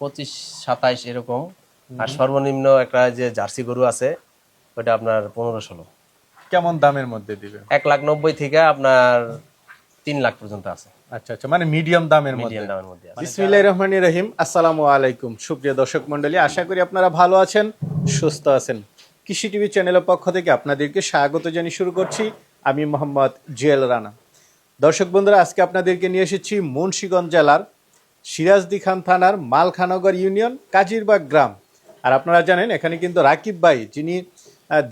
পঁচিশ সাতাইশ এরকম। আর সর্বনিম্ন একটা যে জার্সি গরু আছে ওটা আপনার পনেরো ষোলো। কেমন দামের মধ্যে দিবেন? এক লাখ নব্বই থেকে আপনার তিন লাখ পর্যন্ত আছে। আচ্ছা আচ্ছা মানে মিডিয়াম দামের মধ্যে? দামের রহিম আসসালামু আলাইকুম। সুপ্রিয় দর্শক মন্ডলী আশা করি আপনারা ভালো আছেন সুস্থ আছেন। কৃষি টিভি চ্যানেলের পক্ষ থেকে আপনাদেরকে স্বাগত জানিয়ে শুরু করছি। আমি মোহাম্মদ জুয়েল রানা। দর্শক বন্ধুরা আজকে আপনাদেরকে নিয়ে এসেছি মুন্সিগঞ্জ জেলার সিরাজদি খান থানার মালখানগর ইউনিয়ন কাজিরবাগ গ্রাম। আর আপনারা জানেন, এখানে কিন্তু রাকিব ভাই, যিনি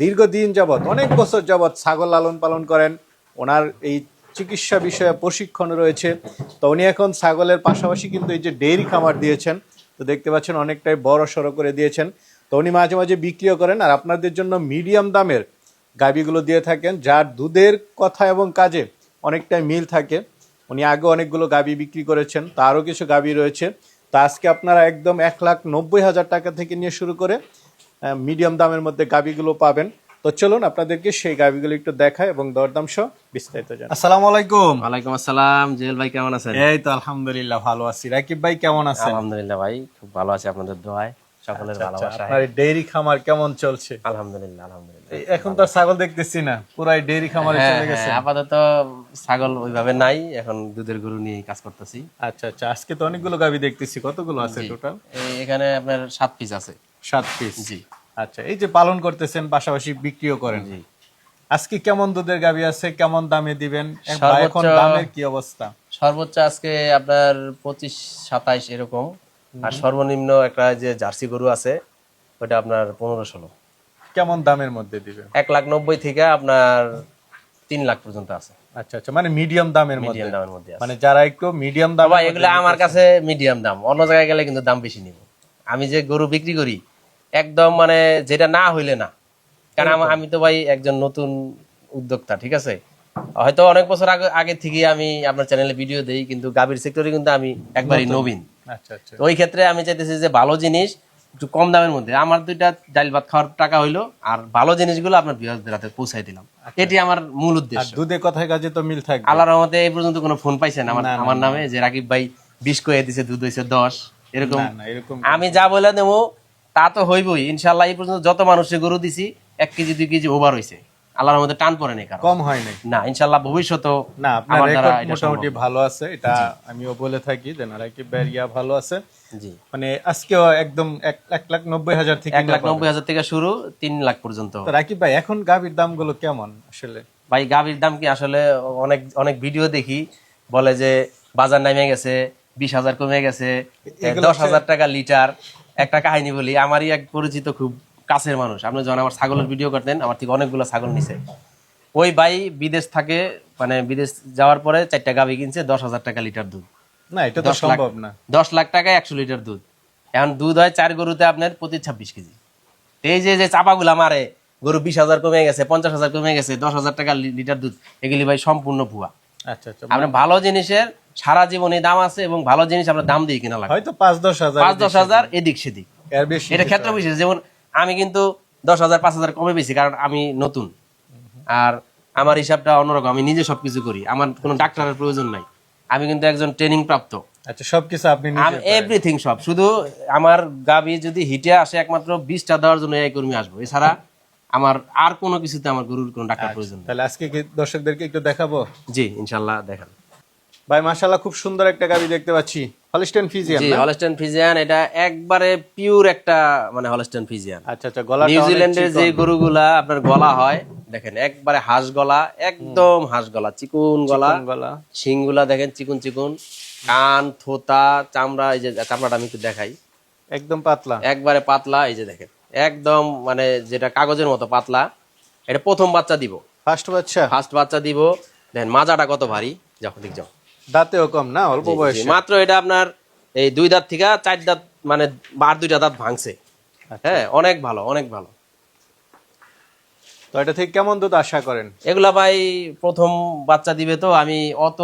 দীর্ঘদিন যাবৎ, অনেক বছর যাবৎ ছাগল লালন পালন করেন, ওনার এই চিকিৎসা বিষয়ে প্রশিক্ষণ রয়েছে। তো উনি এখন ছাগলের পাশাপাশি কিন্তু এই যে ডেইরি খামার দিয়েছেন, তো দেখতে পাচ্ছেন অনেকটাই বড় সড়ো করে দিয়েছেন। তো উনি মাঝে মাঝে বিক্রিও করেন, আর আপনাদের জন্য মিডিয়াম দামের গাবিগুলো দিয়ে থাকেন, যার দুধের কথা এবং কাজে অনেকটাই মিল থাকে। উনি আগে অনেকগুলো গাবি বিক্রি করেছেন তো আরও কিছু গাবি রয়েছে। তা আজকে আপনারা একদম এক লাখ নব্বই হাজার টাকা থেকে নিয়ে শুরু করে মিডিয়াম দামের মধ্যে গাবিগুলো পাবেন। তো চলুন আপনাদেরকে সেই গাবিগুলো একটু দেখায় এবং দরদাম সহ বিস্তারিত জানাই। আসসালামু আলাইকুম। ওয়ালাইকুম আসসালাম জেল ভাই কেমন আছেন? এই তো আলহামদুলিল্লাহ ভালো আছি। রাকিব ভাই কেমন আছেন? আলহামদুলিল্লাহ ভাই খুব ভালো আছে আপনাদের দোয়ায়। সকলের আচ্ছা, ভালোবাসা আপনার ডেইরি খামার কেমন চলছে? আলহামদুলিল্লাহ আলহামদুলিল্লাহ। এখন তো ছাগল দেখতেছি না পুরাই ডেইরি খামারে হ্যাঁ, চলে গেছে হ্যাঁ, আপাতত ছাগল ওইভাবে নাই এখন দুধের গরু নিয়ে কাজ করতেছি। আচ্ছা আচ্ছা আজকে তো অনেকগুলো গাবি দেখতেছি কতগুলো আছে টোটাল এখানে আপনার সাত পিস আছে। সাত পিস জি। আচ্ছা এই যে পালন করতেছেন পাশাপাশি বিক্রিও করেন। জি। আজকে কেমন দুধের গাবি আছে কেমন দামে দিবেন? এখন দামের কি অবস্থা? সর্বোচ্চ আজকে আপনার পঁচিশ সাতাইশ এরকম। আর সর্বনিম্ন একটা যে জার্সি গরু আছে ওটা আপনার পনেরো ষোলো। কেমন দামের মধ্যে দিবেন? এক লাখ নব্বই থেকে আপনার তিন লাখ পর্যন্ত আছে। আচ্ছা আচ্ছা মানে মিডিয়াম দামের মধ্যে? মিডিয়াম দামের মধ্যে মানে যারা একটু মিডিয়াম দাম এগুলো আমার কাছে মিডিয়াম দাম। অন্য জায়গায় গেলে কিন্তু দাম বেশি নিব। আমি যে গরু বিক্রি করি একদম মানে যেটা না হইলে না। কারণ আমি তো ভাই একজন নতুন উদ্যোক্তা ঠিক আছে? হয়তো অনেক বছর আগে আগে থেকে আমি আপনার চ্যানেলে ভিডিও দেই কিন্তু গাভীর সেক্টরে কিন্তু আমি একবারই নবীন। তো ওই ক্ষেত্রে আমি চাইতেছি যে ভালো জিনিস একটু কম দামের মধ্যে। আমার দুইটা ডাল ভাত খাওয়ার টাকা হইল আর ভালো জিনিসগুলো আপনার বৃহস্পতি রাতে পৌঁছাই দিলাম। এটি আমার মূল উদ্দেশ্য। দুধে কথায় কাজে তো মিল থাকবে। আল্লাহর রহমতে এই পর্যন্ত কোনো ফোন পাইছেন আমার আমার নামে যে রাকিব ভাই বিশ কয়ে দিছে দুধ হয়েছে দশ। এরকম আমি যা বলে দেবো তা তো হইবই। ইনশাল্লাহ এই পর্যন্ত যত মানুষের গরু দিছি এক কেজি দুই কেজি ওভার হয়েছে আল্লাহর টান পড়ে নেই কম হয় নাই। না ভবিষ্যতেও না আপনার রেকর্ড মোটামুটি ভালো আছে এটা আমিও বলে থাকি যে না রাকিব ভাইয়ের ইয়া ভালো আছে। জি। মানে আজকেও একদম এক এক লাখ নব্বই হাজার থেকে এক লাখ নব্বই হাজার থেকে শুরু তিন লাখ পর্যন্ত। রাকিব ভাই এখন গাভীর দামগুলো কেমন আসলে? ভাই গাভীর দাম কি আসলে অনেক অনেক ভিডিও দেখি বলে যে বাজার নামে গেছে বিশ হাজার কমে গেছে দশ হাজার টাকা লিটার একটা কাহিনী বলি। আমারই এক পরিচিত খুব কাছের মানুষ। আপনি যখন আমার ছাগলের ভিডিও করতেন আমার থেকে অনেকগুলো ছাগল নিছে। ওই ভাই বিদেশ থাকে মানে বিদেশ যাওয়ার পরে চারটা গাভী কিনছে দশ হাজার টাকা লিটার দুধ। না এটা তো সম্ভব না। দশ লাখ টাকায় একশো লিটার দুধ। এখন দুধ হয় চার গরুতে আপনার প্রতি ছাব্বিশ কেজি। এই যে যে চাপাগুলা মারে গরু বিশ হাজার কমে গেছে পঞ্চাশ হাজার কমে গেছে দশ হাজার টাকা লিটার দুধ এগুলি ভাই সম্পূর্ণ ভুয়া। আচ্ছা আচ্ছা আপনার ভালো জিনিসের সারা জীবনে দাম আছে এবং ভালো জিনিস আমরা দাম দিয়ে কিনা লাগে। হয়তো পাঁচ দশ হাজার পাঁচ দশ হাজার এদিক সেদিক। এটা ক্ষেত্র বিশেষ যেমন আমি কিন্তু দশ হাজার পাঁচ হাজার কমে বেশি কারণ আমি নতুন। আর আমার হিসাবটা অন্যরকম আমি নিজে সবকিছু করি আমার কোনো ডাক্তারের প্রয়োজন নাই। আমি কিন্তু একজন ট্রেনিং প্রাপ্ত। আচ্ছা সবকিছু আপনি আমি এভরিথিং সব শুধু আমার গাবি যদি হিটে আসে একমাত্র বিশটা দেওয়ার জন্য এই কর্মী আসব। এছাড়া আমার আর কোনো কিছুতে আমার গরুর কোনো ডাক্তার প্রয়োজন তাহলে আজকে কি দর্শকদেরকে একটু দেখাবো? জি ইনশাল্লাহ দেখান। ভাই মাশাআল্লাহ খুব সুন্দর একটা গাবি দেখতে পাচ্ছি। হলস্টেন ফিজিয়ান জি হলস্টেন ফিজিয়ান এটা একবারে পিওর একটা মানে হলস্টেন ফিজিয়ান আচ্ছা আচ্ছা গলা নিউজিল্যান্ডের যে গরুগুলা আপনার গলা হয় দেখেন একবারে হাঁস গলা একদম হাঁস গলা চিকুন গলা। গলা। শিংগুলা দেখেন চিকুন চিকুন। কান থোতা চামড়া এই যে চামড়াটা আমি একটু দেখাই। একদম পাতলা। একবারে পাতলা এই যে দেখেন একদম মানে যেটা কাগজের মতো পাতলা। এটা প্রথম বাচ্চা দিব। ফার্স্ট বাচ্চা? ফার্স্ট বাচ্চা দিব। দেখেন মাজাটা কত ভারী? যখন দিক যাও দাঁতেও কম না অল্প বয়স। মাত্র এটা আপনার এই দুই দাঁত থেকে চার দাঁত মানে বার দুইটা দাঁত ভাঙছে। হ্যাঁ অনেক ভালো অনেক ভালো। তো এটা থেকে কেমন দুধ আশা করেন? এগুলা ভাই প্রথম বাচ্চা দিবে তো আমি অত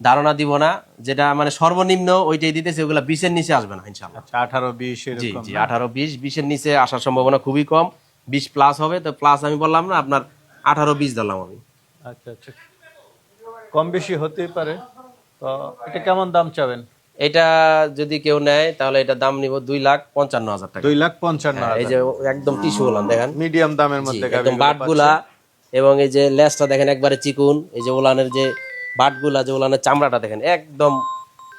ধারণা দিব না। যেটা মানে সর্বনিম্ন ওইটাই দিতেছে ওগুলা বিশের নিচে আসবে না ইনশাল্লাহ আচ্ছা আঠারো বিশ জি জি আঠারো বিশ বিশের নিচে আসার সম্ভাবনা খুবই কম। বিশ প্লাস হবে তো প্লাস আমি বললাম না আপনার আঠারো বিশ দিলাম আমি। আচ্ছা আচ্ছা। কম বেশি হতেই পারে। তো এটা কেমন দাম চাবেন? এটা যদি কেউ নেয় তাহলে এটা দাম নিব দুই লাখ পঞ্চান্ন হাজার টাকা। দুই লাখ পঞ্চান্ন হ্যাঁ, এই যে একদম টিস্যু দেখেন। মিডিয়াম দামের মধ্যে একদম বাটগুলা এবং এই যে লেজটা দেখেন একবারে চিকুন। এই যে ওলানের যে বাটগুলা যে ওলানের চামড়াটা দেখেন একদম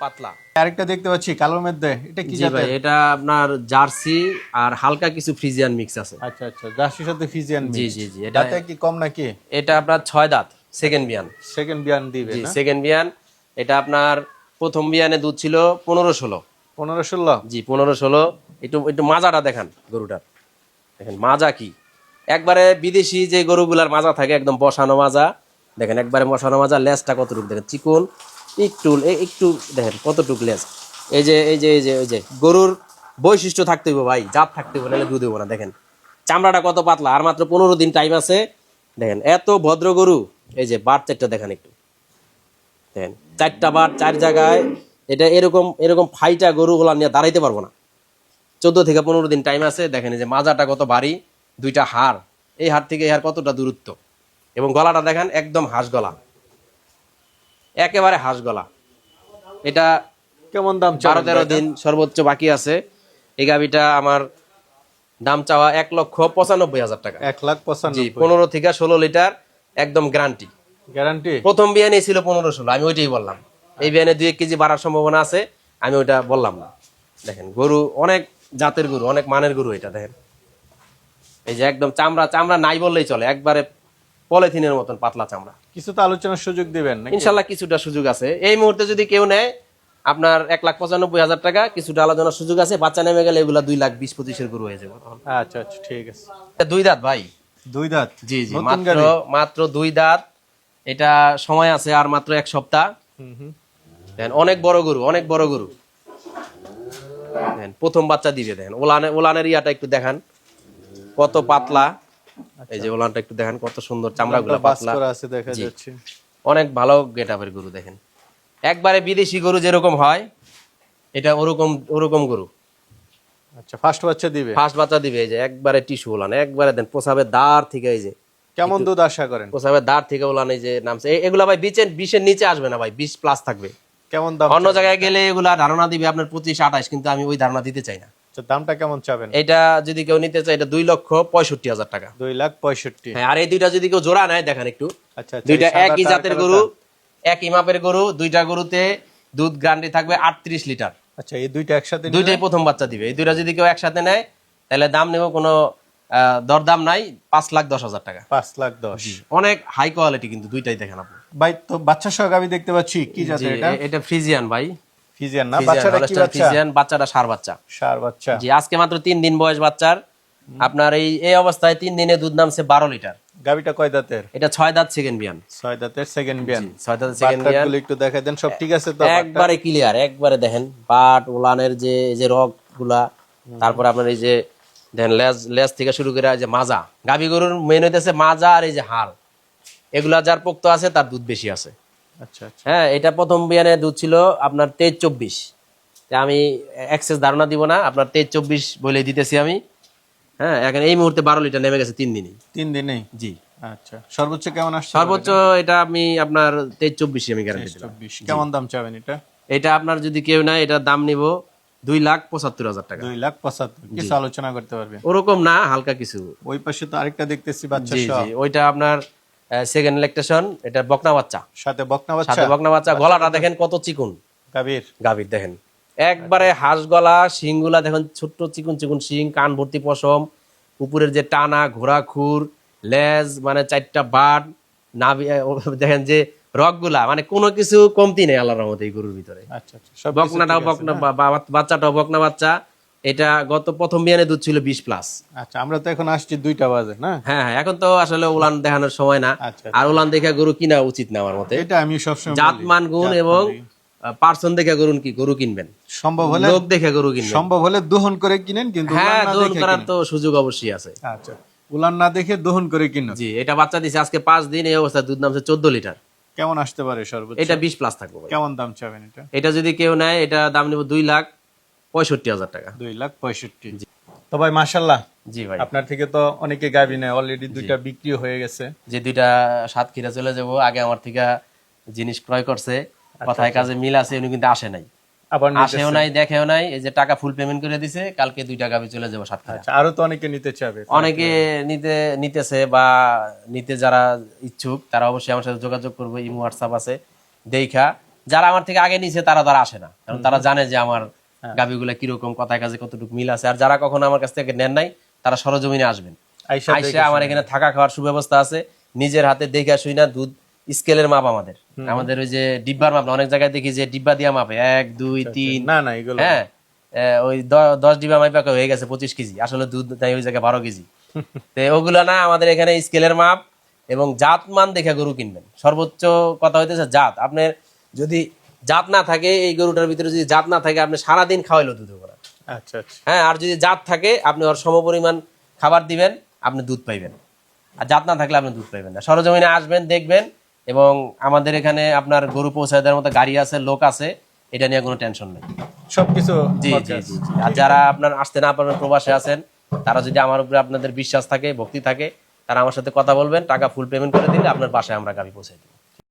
পাতলা। আরেকটা দেখতে পাচ্ছি কালোর মধ্যে। এটা কি জি ভাই এটা আপনার জার্সি আর হালকা কিছু ফ্রিজিয়ান মিক্স আছে। আচ্ছা আচ্ছা জার্সির সাথে ফিজিয়ান জি জি জি এটা কি কম নাকি? এটা আপনার ছয় দাঁত সেকেন্ড বিয়ান। সেকেন্ড বিয়ান দিবে না? সেকেন্ড বিয়ান। এটা আপনার প্রথম বিয়ানে দুধ ছিল পনেরো ষোলো। পনেরো ষোলো? জি পনেরো ষোলো। একটু একটু মাজাটা দেখান গরুটার। দেখেন মাজা কি? একবারে বিদেশি যে গরুগুলার মাজা থাকে একদম বসানো মাজা। দেখেন একবারে বসানো মাজা লেজটা কতটুকু? দেখেন চিকন একটু একটু দেখেন কতটুকু লেজ? এই যে এই যে এই যে এই যে গরুর বৈশিষ্ট্য থাকতে হবে ভাই জাত থাকতে হবে নাহলে দুধ দেবো না দেখেন। চামড়াটা কত পাতলা আর মাত্র পনেরো দিন টাইম আছে। দেখেন এত ভদ্র গরু এই যে বার চারটা দেখেন একটু। দেখেন চারটা বার চার জায়গায় এটা এরকম এরকম ফাইটা গরুগুলা নিয়ে দাঁড়াইতে পারব না। চোদ্দ থেকে পনেরো দিন টাইম আছে দেখেন যে মাজাটা কত ভারী দুইটা হাড়। এই হাড় থেকে এই হাড় কতটা দূরত্ব? এবং গলাটা দেখেন একদম হাঁস গলা। একেবারে হাঁস গলা। এটা কেমন দাম বারো তেরো দিন সর্বোচ্চ বাকি আছে। এই গাভিটা আমার দাম চাওয়া এক লক্ষ পঁচানব্বই হাজার টাকা। এক লাখ পঁচানব্বই। পনেরো থেকে ষোলো লিটার একদম গ্যারান্টি গ্যারান্টি প্রথম বিয়ানে ছিল পনেরো ষোলো আমি ওইটাই বললাম। এই বিয়ানে দুই এক কেজি বাড়ার সম্ভাবনা আছে আমি ওইটা বললাম না। দেখেন গরু অনেক জাতের গরু অনেক মানের গরু এটা দেখেন। এই যে একদম চামড়া চামড়া নাই বললেই চলে একবারে পলিথিনের মতন পাতলা চামড়া। কিছু তো আলোচনার সুযোগ দিবেন ইনশাল্লাহ কিছুটা সুযোগ আছে। এই মুহূর্তে যদি কেউ নেয় আপনার এক লাখ পঁচানব্বই হাজার টাকা কিছুটা আলোচনার সুযোগ আছে বাচ্চা নেমে গেলে এগুলা দুই লাখ বিশ পঁচিশের গরু হয়ে যাবে। আচ্ছা আচ্ছা ঠিক আছে। দুই দাঁত ভাই। দুই দাঁত? জি জি মাত্র মাত্র দুই দাঁত। এটা সময় আছে আর মাত্র এক সপ্তাহ। হুম অনেক বড় গরু অনেক বড় গরু। দেখেন প্রথম বাচ্চা দিবে দেখেন। ওলানে ওলানের ইয়াটা একটু দেখান। কত পাতলা। এই যে ওলানটা একটু দেখেন কত সুন্দর চামড়াগুলো বাস পাতলা। আছে দেখা যাচ্ছে। অনেক ভালো গেটআপের গরু দেখেন। একবারে বিদেশি গরু যেরকম হয় এটা ওরকম ওরকম গরু। আচ্ছা ফার্স্ট বাচ্চা দিবে? ফার্স্ট বাচ্চা দিবে এই যে একবারে টিস্যু ওলান একবারে দেন পোষাবে দাঁড় থেকে এই যে। কেমন দুধ আশা করেন? পোষাবে দাঁড় থেকে ওলান এই যে নামছে। এগুলা ভাই বিচের বিশের নিচে আসবে না ভাই বিশ প্লাস থাকবে। কেমন দাম অন্য জায়গায় গেলে এগুলা ধারণা দিবে আপনার পঁচিশ আঠাশ কিন্তু আমি ওই ধারণা দিতে চাই না। আচ্ছা, দামটা কেমন চাবেন? এটা যদি কেউ নিতে চায় এটা দুই লক্ষ পঁয়ষট্টি হাজার টাকা। দুই লাখ পঁয়ষট্টি। হ্যাঁ আর এই দুইটা যদি কেউ জোড়া নেয় দেখেন একটু। আচ্ছা আচ্ছা, দুইটা একই জাতের গরু একই মাপের গরু দুইটা গরুতে দুধ গ্যারান্টি থাকবে আটত্রিশ লিটার। আচ্ছা এই দুইটা একসাথে দুইটাই প্রথম বাচ্চা দিবে। এই দুইটা যদি কেউ একসাথে নেয় তাহলে দাম নেব কোনো দরদাম নাই পাঁচ লাখ দশ হাজার টাকা। পাঁচ লাখ দশ। অনেক হাই কোয়ালিটি কিন্তু দুইটাই দেখেন আপনি। ভাই তো বাচ্চা সহ আমি দেখতে পাচ্ছি কি জাতের এটা? এটা ফ্রিজিয়ান ভাই। ফিজিয়ান না? বাচ্চাটা কি বাচ্চা? ফ্রিজিয়ান বাচ্চাটা সার বাচ্চা। সার বাচ্চা। জি আজকে মাত্র তিন দিন বয়স বাচ্চার। আপনার এই এই অবস্থায় তিন দিনে দুধ নামছে বারো লিটার। গাবিটা কয় দাঁতের? এটা ছয় দাঁত সেকেন্ড বিয়ান। ছয় দাঁতের সেকেন্ড বিয়ান। ছয় দাঁত সেকেন্ড বিয়ান। একটু দেখাই দেন সব ঠিক আছে তো? একবারে ক্লিয়ার একবারে দেখেন। পাট ওলানের যে এই যে রকগুলা তারপর আপনার এই যে দেখেন লেজ লেজ থেকে শুরু করে যে মাজা। গাভী গরুর মেন হইতেছে মাজা আর এই যে হাড়। এগুলা যার পোক্ত আছে তার দুধ বেশি আছে। আচ্ছা আচ্ছা। হ্যাঁ এটা প্রথম বিয়ানে দুধ ছিল আপনার তেইশ চব্বিশ। আমি এক্সেস ধারণা দিব না আপনার তেইশ চব্বিশ বলে দিতেছি আমি। হ্যাঁ এখন এই মুহূর্তে বারো লিটার নেমে গেছে তিন দিনই তিন দিনেই? জি। আচ্ছা সর্বোচ্চ কেমন আসছে? সর্বোচ্চ এটা আমি আপনার তেইশ চব্বিশ আমি গ্যারান্টি চব্বিশ। কেমন দাম চাবেন এটা? এটা আপনার যদি কেউ নেয় এটার দাম নিব দুই লাখ পঁচাত্তর হাজার টাকা। দুই লাখ পঁচাত্তর কিছু আলোচনা করতে পারবে। ওরকম না হালকা কিছু। ওই পাশে তো আরেকটা দেখতেছি বাচ্চা ওইটা আপনার সেকেন্ড ইলেকট্রেশন এটা বকনা বাচ্চা। সাথে বকনা বাচ্চা? সাথে বকনা বাচ্চা গলাটা দেখেন কত চিকুন। গাভীর? গাভীর দেখেন। একবারে হাঁস গলা শিংগুলা দেখেন ছোট্ট চিকুন চিকুন শিং কান ভর্তি পশম উপরের যে টানা ঘোড়া খুর লেজ মানে চারটা বাট নাভি দেখেন যে রকগুলা মানে কোনো কিছু কমতি নেই আল্লাহর রহমতে এই গরুর ভিতরে। আচ্ছা আচ্ছা বকনাটাও বকনা বা- বাচ্চাটাও বকনা বাচ্চা। এটা গত প্রথম বিয়ানে দুধ ছিল বিশ প্লাস আচ্ছা আমরা তো এখন আসছি দুইটা বাজে না? হ্যাঁ হ্যাঁ এখন তো আসলে উলান দেখানোর সময় না। আচ্ছা, আর উলান দেখে গরু কিনা উচিত না আমার মতে। এটা আমি সবসময় জাত মান গুণ এবং পার্সন দেখে গরু কি গরু কিনবেন? সম্ভব হলে লোক দেখে গরু কিনবেন। সম্ভব হলে দহন করে কিনেন কিন্তু হ্যাঁ উলান না দোল দেখে করার তো সুযোগ অবশ্যই আছে। আচ্ছা উলান না দেখে দহন করে কিনুন। জি এটা বাচ্চা দিছে আজকে পাঁচ দিন এই অবস্থায় দুধ নামছে চোদ্দ লিটার। কেমন আসতে পারে সর্বোচ্চ? এটা বিশ প্লাস থাকবে কেমন দাম চাবেন এটা? এটা যদি কেউ নেয় এটা দাম নেব দুই লাখ পঁয়ষট্টি হাজার টাকা। দুই লাখ পঁয়ষট্টি। তো ভাই মাসাল্লাহ জি ভাই। আপনার থেকে তো অনেকে গাবি নেয় অলরেডি দুইটা বিক্রি হয়ে গেছে। যে দুইটা সাত সাতক্ষীরা চলে যাব আগে আমার থেকে জিনিস ক্রয় করছে কথায় কাজে মিল আছে উনি কিন্তু আসে নাই। আবার আসেও নাই দেখেও নাই এই যে টাকা ফুল পেমেন্ট করে দিছে কালকে দুইটা গাবি চলে যাব আচ্ছা আরও তো অনেকে নিতে চাবে। অনেকে নিতে নিতেছে বা নিতে যারা ইচ্ছুক তারা অবশ্যই আমার সাথে যোগাযোগ করবে ইমো হোয়াটসঅ্যাপ আছে দেখা। যারা আমার থেকে আগে নিছে তারা তারা আসে না কারণ তারা জানে যে আমার গাবিগুলা কীরকম কথায় কাজে কতটুকু মিল আছে। আর যারা কখনো আমার কাছ থেকে নেন নাই তারা সরজমিনে আসবেন। আইসা আমার এখানে থাকা খাওয়ার সুব্যবস্থা আছে নিজের হাতে দেখে শুই না দুধ স্কেলের মাপ আমাদের। আমাদের ওই যে ডিব্বার মাপ অনেক জায়গায় দেখি যে ডিব্বা দিয়া মাপে এক দুই তিন। না না এগুলো হ্যাঁ ওই দশ ডিবা মাইপা হয়ে গেছে পঁচিশ কেজি। আসলে দুধ তাই ওই জায়গায় বারো কেজি। তো ওগুলো না আমাদের এখানে স্কেলের মাপ এবং জাত মান দেখে গরু কিনবেন। সর্বোচ্চ কথা হইতেছে জাত। আপনার যদি জাত না থাকে এই গরুটার ভিতরে যদি জাত না থাকে আপনি সারাদিন খাওয়াইলো দুধ করা আচ্ছা আচ্ছা। হ্যাঁ আর যদি জাত থাকে আপনি ওর সমপরিমাণ খাবার দিবেন আপনি দুধ পাইবেন। আর জাত না থাকলে আপনি দুধ পাইবেন না। সরজমিনে আসবেন দেখবেন এবং আমাদের এখানে আপনার গরু পৌঁছায় দেওয়ার মতো গাড়ি আছে লোক আছে এটা নিয়ে কোনো টেনশন নেই। সবকিছু জি জি। আর যারা আপনার আসতে না পারেন প্রবাসে আছেন তারা যদি আমার উপরে আপনাদের বিশ্বাস থাকে ভক্তি থাকে তারা আমার সাথে কথা বলবেন টাকা ফুল পেমেন্ট করে দিলে আপনার বাসায় আমরা গাড়ি পৌঁছে দিই